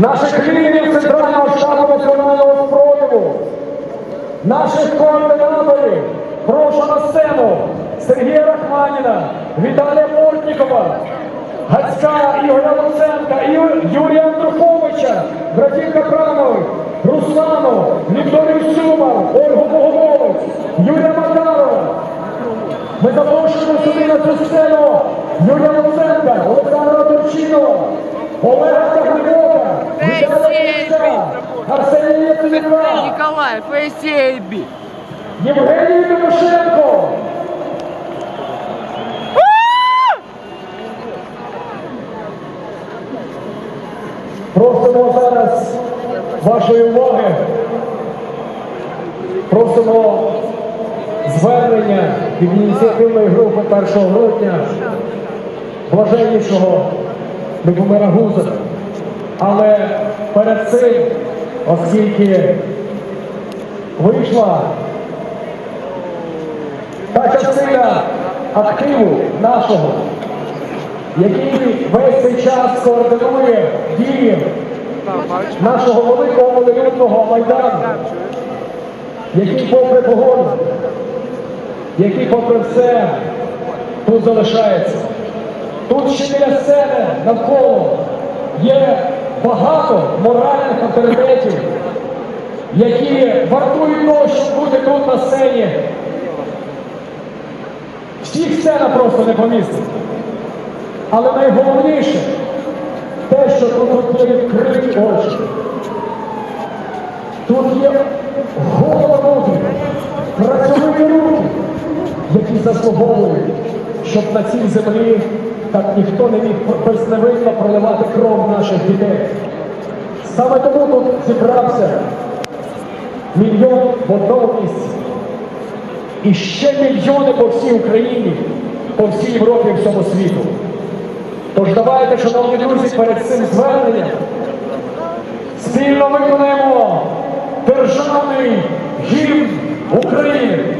наших лідерів Центрального штабу національного спротиву, наших координаторів, прошу на сцену Сергія Рахманіна, Віталія Портнікова, Гацька Ігоря Луценка, Юрія Андруховича, братів Капранових, Руслану, Вікторію Сюмар, Ольгу Боговолець, Юрія Макарова. Ми запрошуємо сюди на цю сцену Юрія Луценка, Олександра Турчинова, Арсенія Яценюка, Николай, Фейсейби. Євгеній Тимошенко. Просимо зараз вашої уваги. Просимо звернення від ініціативної групи 1 грудня блаженнішого Любомира Гуза. Але перед цим, оскільки вийшла та частина активу нашого, який весь цей час координує дії нашого великого волелюбного майдану, який попри погоду, який попри все тут залишається. Тут ще біля сцени навколо є багато моральних авторитетів, які вартують того, щоб бути тут на сцені. Всіх сцена просто не помістить. Але найголовніше те, що тут, є відкриті очі. Тут є голова руки, працьовиті руки, які заслуговують, щоб на цій землі так ніхто не міг безневинно проливати кров наших дітей. Саме тому тут зібрався мільйон в одному місці. І ще мільйони по всій Україні, по всій Європі всьому світу. Тож давайте, шановні друзі, перед цим зверненням спільно виконаємо державний гімн України.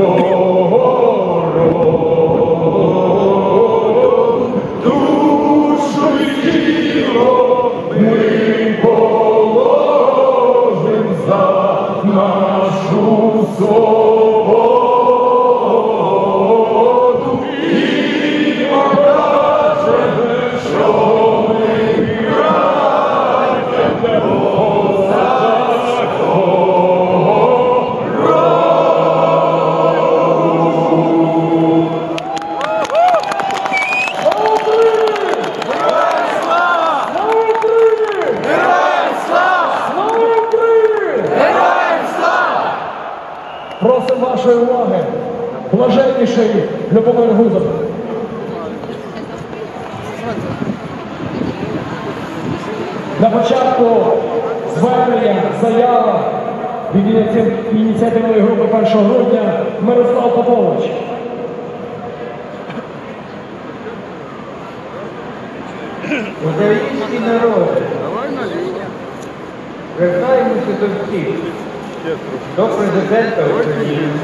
Oh. Вашої уваги. Блаженніший Любомир Гузов. На початку звернення заява від ініціативної групи 1 грудня Мирослав Попович. Український народ, звертаємося до всіх, до президента України,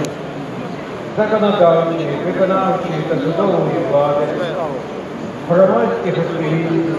законодавчої, виконавчої та судової влади, громадських активістів,